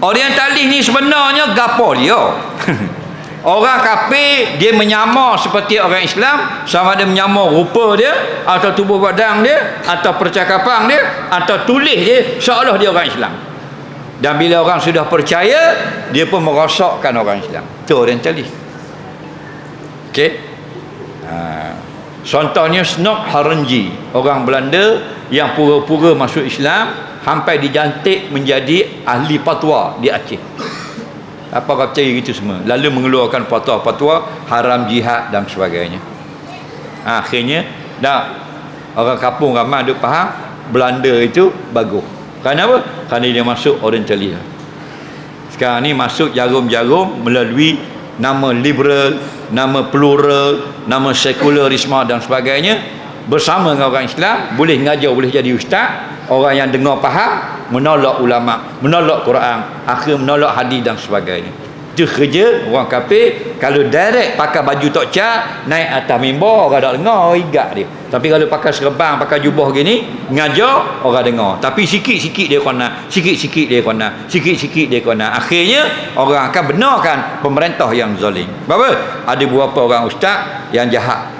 orientalis ni sebenarnya gapo dia Orang kafir dia menyamar seperti orang Islam sama ada menyamar rupa dia atau tubuh badan dia atau percakapan dia atau tulis dia seolah dia orang Islam. Dan bila orang sudah percaya dia pun merosakkan orang Islam. Itu orientalis. Okey. Ha. Contohnya Snok Harenji, orang Belanda yang pura-pura masuk Islam sampai dijantik menjadi ahli fatwa di Aceh. Apa kata gitu semua? Lalu mengeluarkan fatwa-fatwa haram jihad dan sebagainya. Akhirnya dah orang kampung ramai duk faham Belanda itu bagus. Kerana apa? kerana dia masuk orientalis sekarang ni masuk jarum-jarum melalui nama liberal nama plural nama sekularisme dan sebagainya bersama dengan orang Islam boleh ngajar boleh jadi ustaz. Orang yang dengar faham menolak ulama menolak Quran akhir menolak hadis dan sebagainya. Itu kerja orang kafir kalau direct pakai baju tok cat naik atas mimbar orang tak dengar igak dia. Tapi kalau pakai serban pakai jubah gini ngajar orang dengar. Tapi sikit-sikit dia kena sikit-sikit dia kena sikit-sikit dia kena. Akhirnya orang akan benarkan pemerintah yang zalim. Berapa? Ada beberapa orang ustaz yang jahat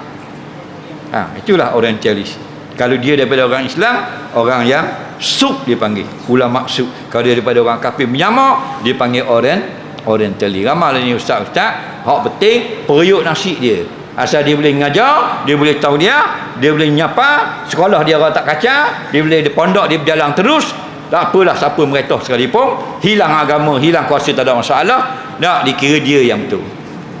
ha, itulah orientalis kalau dia daripada orang Islam orang yang suk dia panggil. Ulama suk kalau dia daripada orang kafir menyamar dia panggil orient orientali ramai ni ustaz-ustaz hak penting periuk nasi dia. Asal dia boleh ngajar dia boleh tahu dia dia boleh nyapa sekolah dia orang tak kacau dia boleh di pondok dia berjalan terus. Tak apalah siapa mereka sekalipun hilang agama hilang kuasa tak ada masalah. Tak dikira dia yang betul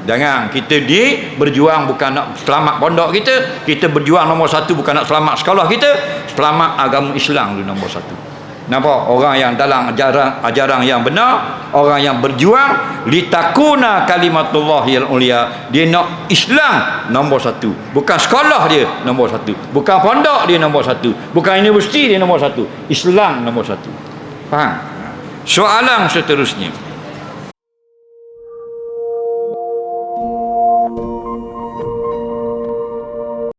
Jangan kita di berjuang bukan nak selamat pondok kita, kita berjuang nombor satu bukan nak selamat sekolah kita, selamat agama Islam tu nombor satu. Nampak orang yang dalam ajaran ajaran yang benar, orang yang berjuang litakuna kalimatullah yang ulia, dia nak Islam nombor satu. Bukan sekolah dia nombor satu. Bukan pondok dia nombor satu. Bukan universiti dia nombor satu. Islam nombor satu. Faham? Soalan seterusnya.